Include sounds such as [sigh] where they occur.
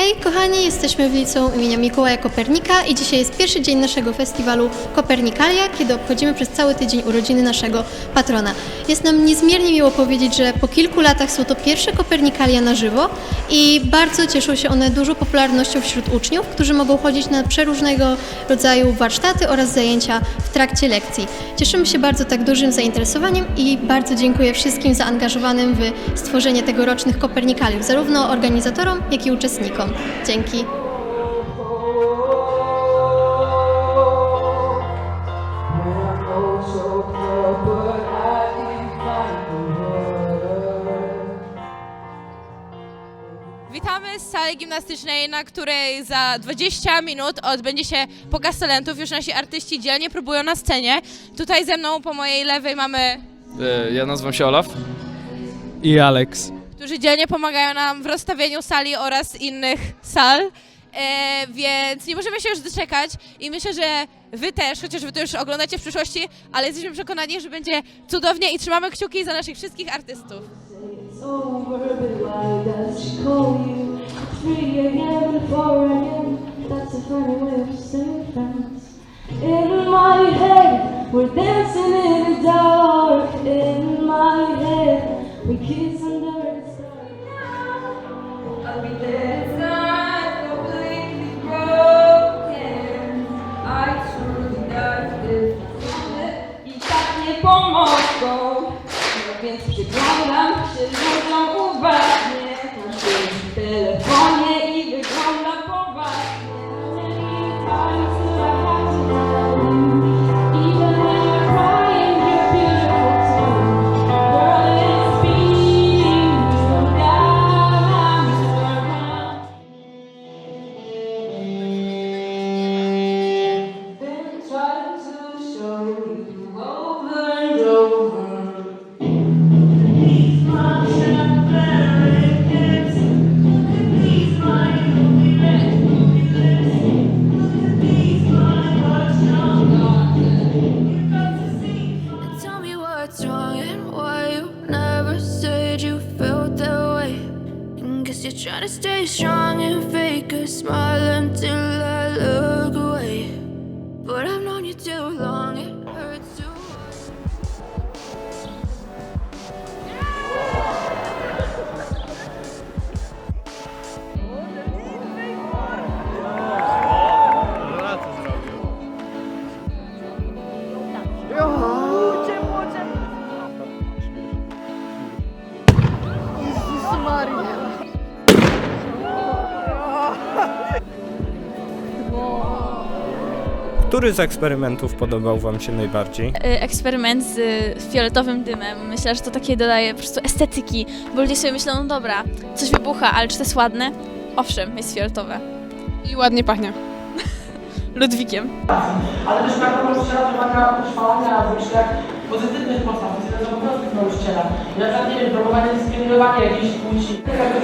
Hej kochani, jesteśmy w liceum imienia Mikołaja Kopernika i dzisiaj jest pierwszy dzień naszego festiwalu Kopernikalia, kiedy obchodzimy przez cały tydzień urodziny naszego patrona. Jest nam niezmiernie miło powiedzieć, że po kilku latach są to pierwsze Kopernikalia na żywo i bardzo cieszą się one dużą popularnością wśród uczniów, którzy mogą chodzić na przeróżnego rodzaju warsztaty oraz zajęcia w trakcie lekcji. Cieszymy się bardzo tak dużym zainteresowaniem i bardzo dziękuję wszystkim zaangażowanym w stworzenie tegorocznych Kopernikaliów, zarówno organizatorom, jak i uczestnikom. Dzięki. Witamy z sali gimnastycznej, na której za 20 minut odbędzie się pokaz talentów. Już nasi artyści dzielnie próbują na scenie. Tutaj ze mną po mojej lewej mamy, E, Ja nazywam się Olaf. I Alex. Którzy dzielnie pomagają nam w rozstawieniu sali oraz innych sal. E, więc nie możemy się już doczekać i myślę, że wy też, chociaż wy to już oglądacie w przyszłości, ale jesteśmy przekonani, że będzie cudownie i trzymamy kciuki za naszych wszystkich artystów. It's over, but why does she call you? It's 3 a.m. and 4 a.m. That's a funny way of saying. Więc przyglądam się ludziom you're trying to stay strong and fake a smile Który z eksperymentów podobał Wam się najbardziej? y, eksperyment z fioletowym dymem. Myślę, że to takie dodaje po prostu estetyki, bo ludzie sobie myślą, no dobra, coś wybucha, ale czy to jest ładne? Owszem, jest fioletowe. I ładnie pachnie. [laughs] Ludwikiem. ale też na pewno trzeba wymaga utrwalania w myślach pozytywnych postaw, to jest jeden z obowiązków nauczyciela. I na przykład, nie wiem, promowanie dyskryminowania jakiejś płci. Taki